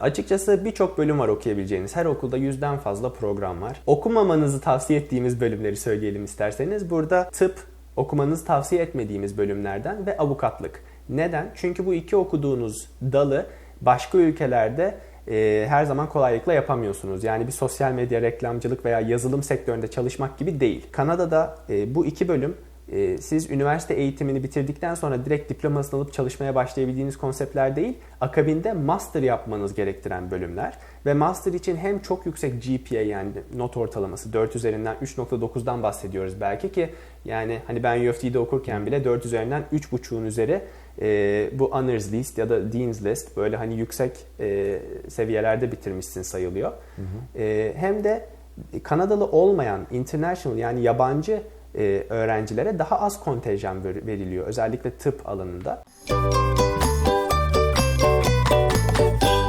Açıkçası birçok bölüm var okuyabileceğiniz. Her okulda yüzden fazla program var. Okumamanızı tavsiye ettiğimiz bölümleri söyleyelim isterseniz. Burada tıp okumanızı tavsiye etmediğimiz bölümlerden ve avukatlık. Neden? Çünkü bu iki okuduğunuz dalı başka ülkelerde e, her zaman kolaylıkla yapamıyorsunuz. Yani bir sosyal medya, reklamcılık veya yazılım sektöründe çalışmak gibi değil. Kanada'da e, bu iki bölüm e, siz üniversite eğitimini bitirdikten sonra direkt diplomasını alıp çalışmaya başlayabildiğiniz konseptler değil, akabinde master yapmanız gerektiren bölümler. Ve master için hem çok yüksek GPA yani not ortalaması 4 üzerinden 3.9'dan bahsediyoruz belki ki yani hani ben UFT'de okurken bile 4 üzerinden 3.5'un üzeri e, bu honors list ya da dean's list böyle hani yüksek e, seviyelerde bitirmişsin sayılıyor. Hı hı. E, hem de Kanadalı olmayan international yani yabancı öğrencilere daha az kontenjan veriliyor özellikle tıp alanında. Müzik